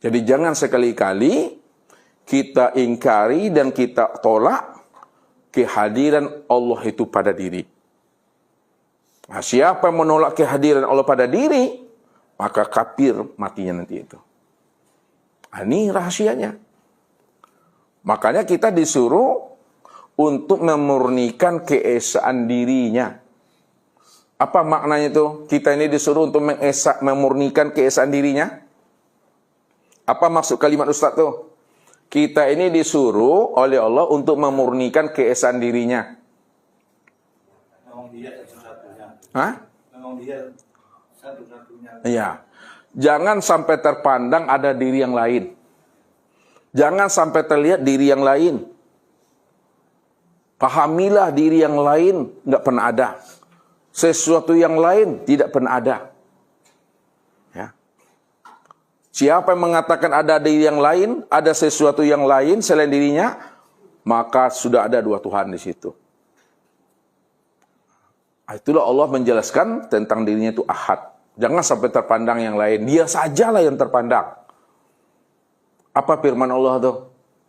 Jadi jangan sekali-kali kita ingkari dan kita tolak kehadiran Allah itu pada diri. Nah, siapa yang menolak kehadiran Allah pada diri, maka kafir matinya nanti itu. Nah, ini rahasianya. Makanya kita disuruh untuk memurnikan keesaan dirinya. Apa maknanya itu? Kita ini disuruh untuk mengesak, memurnikan keesaan dirinya. Apa maksud kalimat Ustaz tuh? Kita ini disuruh oleh Allah untuk memurnikan keesaan dirinya. Memang dia satu-satunya. Hah? Memang dia satu-satunya. Iya. Jangan sampai terpandang ada diri yang lain. Jangan sampai terlihat diri yang lain. Pahamilah diri yang lain nggak pernah ada. Sesuatu yang lain tidak pernah ada. Siapa yang mengatakan ada diri yang lain, ada sesuatu yang lain selain dirinya, maka sudah ada dua Tuhan di situ. Ah, Itulah Allah menjelaskan tentang dirinya itu ahad. Jangan sampai terpandang yang lain. Dia sajalah yang terpandang. Apa firman Allah tuh?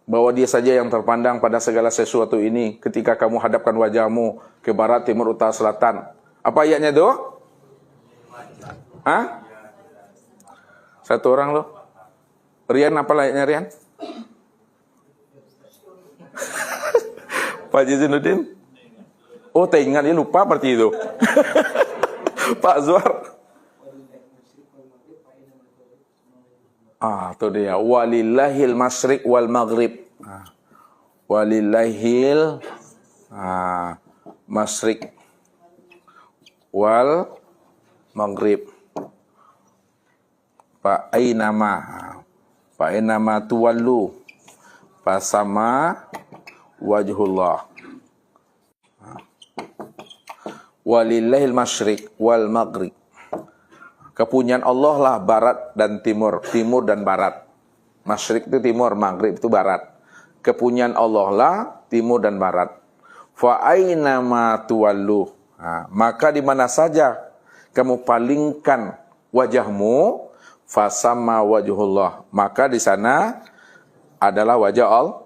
Bahwa dia saja yang terpandang pada segala sesuatu ini ketika kamu hadapkan wajahmu ke barat, timur, utara, selatan. Apa ayatnya tuh? Hah? Satu orang loh. Rian apa ayatnya Rian? Pak Jizinuddin? Oh, tak ingat dia lupa berarti itu. Pak Zuar. Ah, itu dia. Walillahil masrik wal maghrib. Ah. Walillahil ah, masrik wal maghrib. Fa ainama. Fa ainama tuwallu. Fasama wajhullah. Walillahil masyrik wal maghrib. Kepunyaan Allah lah barat dan timur, timur dan barat. Masyrik itu timur, maghrib itu barat. Kepunyaan Allah lah timur dan barat. Fa aina ma tuwallu. Maka di mana saja kamu palingkan wajahmu, fasama wajhullah. Maka di sana adalah wajah Allah.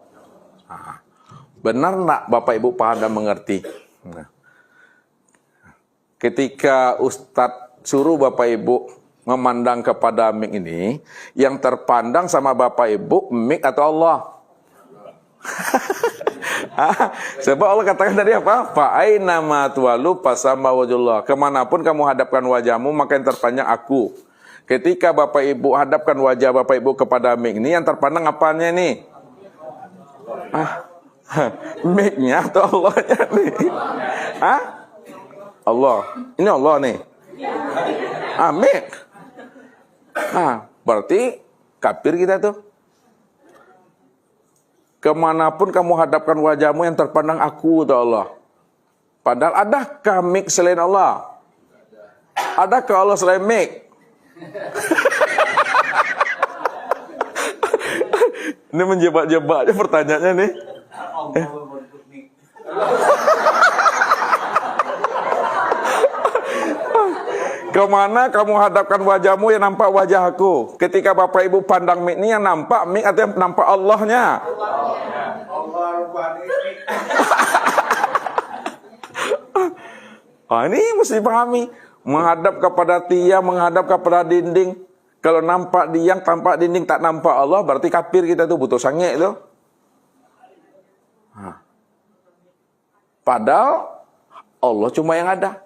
Benar nak Bapak Ibu paham dan mengerti? Nah, ketika Ustadz suruh Bapak Ibu memandang kepada mik ini, yang terpandang sama Bapak Ibu mik atau Allah? Ah, Sebab Allah katakan tadi apa? Fa'aina ma tuwalu pasama wajullah. Ke mana pun kamu hadapkan wajahmu, maka yang terpandang aku. Ketika Bapak Ibu hadapkan wajah Bapak Ibu kepada mik ini, yang terpandang apanya nih? Ah, miknya atau Allahnya nih? Ah? Allah. Ini Allah nih. Amin. Nah, berarti kafir kita tuh. Ke mana pun kamu hadapkan wajahmu yang terpandang aku, kata Allah. Padahal adakah mik selain Allah? Adakah Allah selain mik? Ini menjebak-jebak aja pertanyaannya nih. Ke mana kamu hadapkan wajahmu yang nampak wajah aku? Ketika Bapak Ibu pandang mik ini yang nampak mik atau yang nampak Allahnya? Allah. Ah, ini mesti dipahami. Menghadap kepada tiang, menghadap kepada dinding. Kalau nampak tiang, tampak dinding, tak nampak Allah, berarti kafir kita tuh butuh sangit itu. Ah. Padahal Allah cuma yang ada.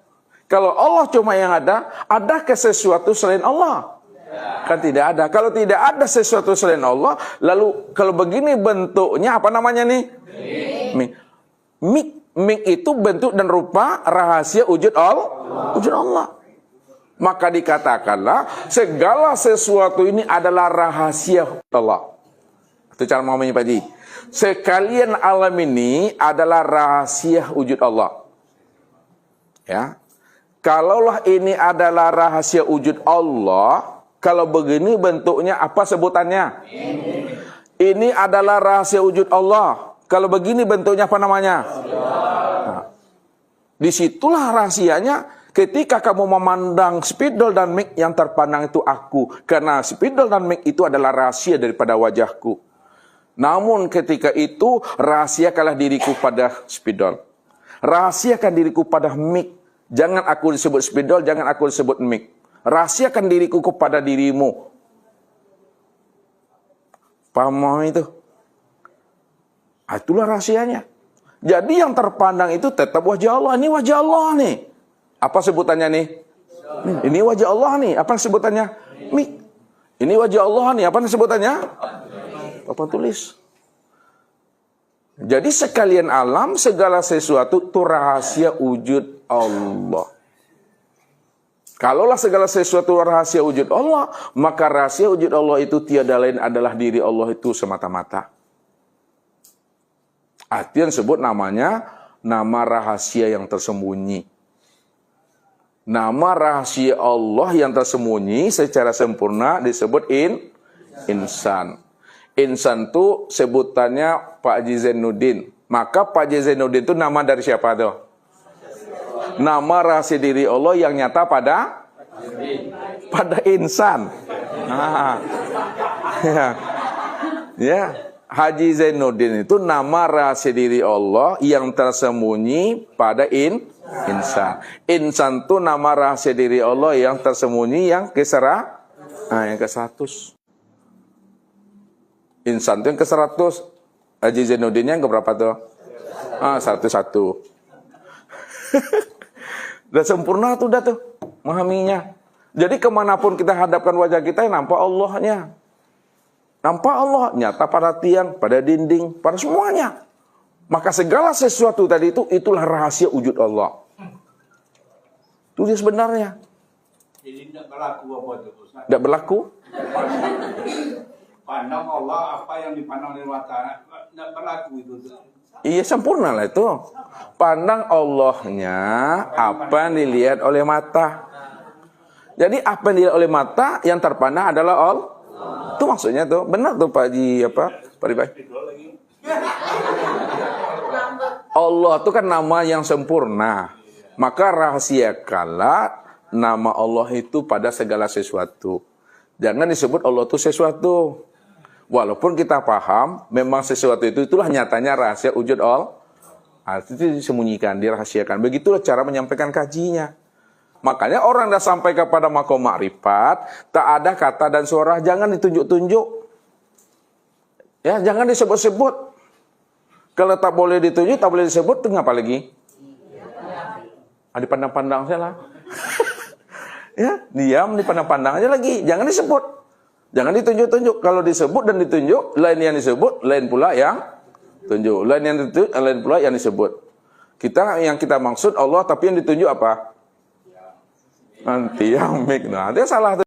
Kalau Allah cuma yang ada, adakah sesuatu selain Allah? Kan tidak ada. Kalau tidak ada sesuatu selain Allah, lalu kalau begini bentuknya apa namanya nih? Mik, mik itu bentuk dan rupa rahasia wujud Allah. Wujud Allah. Maka dikatakanlah segala sesuatu ini adalah rahasia Allah. Itu cara memahaminya Pak Ji. Sekalian alam ini adalah rahasia wujud Allah. Ya. Kalaulah ini adalah rahasia wujud Allah, kalau begini bentuknya apa sebutannya? Ini adalah rahasia wujud Allah. Kalau begini bentuknya apa namanya? Nah, di situlah rahasianya Ketika kamu memandang spidol dan mic yang terpandang itu aku. Karena spidol dan mic itu adalah rahasia daripada wajahku. Namun ketika itu rahasiakanlah diriku pada spidol. Rahasiakan diriku pada mic. Jangan aku disebut spidol, jangan aku disebut mic. Rahasiakan diriku kepada dirimu. Paham itu? Ah, Itulah rahasianya. Jadi yang terpandang itu tetap wajah Allah. Ini wajah Allah nih. Apa sebutannya nih? Ini wajah Allah nih. Apa sebutannya? Mi. Ini wajah Allah nih. Apa sebutannya? Apa tulis? Jadi sekalian alam segala sesuatu itu rahasia wujud Allah. Kalaulah segala sesuatu rahasia wujud Allah, maka rahasia wujud Allah itu tiada lain adalah diri Allah itu semata-mata. Arti yang sebut namanya nama rahasia yang tersembunyi. Nama rahasia Allah yang tersembunyi secara sempurna disebut in insan. Insan itu sebutannya Pak Haji Zainuddin. Maka Pak Haji Zainuddin itu nama dari siapa tuh? Nama rahasia diri Allah yang nyata pada pada insan. Nah, ya. ya. Haji Zainuddin itu nama rahasia diri Allah yang tersembunyi pada in insan. Insan itu nama rahasia diri Allah yang tersembunyi yang ke sera, nah, yang ke 100. Insan itu yang ke 100. Haji Zainuddin yang ke berapa tuh? Ah, 101. Udah sempurna tuh udah tuh memahaminya. Jadi ke mana pun kita hadapkan wajah kita, nampak Allahnya. Nampak Allah nyata pada tiang, pada dinding, pada semuanya. Maka segala sesuatu tadi itu itulah rahasia wujud Allah. Itu dia sebenarnya. Jadi tidak berlaku apa itu Ustaz? Tidak berlaku. Pandang Allah apa yang dipandang oleh mata tidak berlaku itu. Iya sempurna lah itu. Pandang Allahnya apa yang dilihat oleh mata. Jadi apa yang dilihat oleh mata yang terpandang adalah Allah. Itu maksudnya tuh. Benar tuh Pak Ji apa? Pak Ribai. Allah itu kan nama yang sempurna. Maka rahasiakanlah nama Allah itu pada segala sesuatu. Jangan disebut Allah itu sesuatu. Walaupun kita paham, memang sesuatu itu itulah nyatanya rahasia wujud Allah. Ah, Itu disembunyikan, dirahasiakan. Begitulah cara menyampaikan kajinya. Makanya orang dah sampai kepada makom makrifat, tak ada kata dan suara, jangan ditunjuk-tunjuk. Ya, jangan disebut-sebut. Kalau tak boleh ditunjuk, tak boleh disebut, itu ngapa lagi? Ah, dipandang-pandang saya lah. ya, diam, dipandang-pandang aja lagi. Jangan disebut. Jangan ditunjuk-tunjuk. Kalau disebut dan ditunjuk, lain yang disebut, lain pula yang tunjuk. Lain yang ditunjuk, lain pula yang disebut. Kita yang kita maksud Allah, tapi yang ditunjuk apa? Nanti yang mik. Nah, dia salah tuh.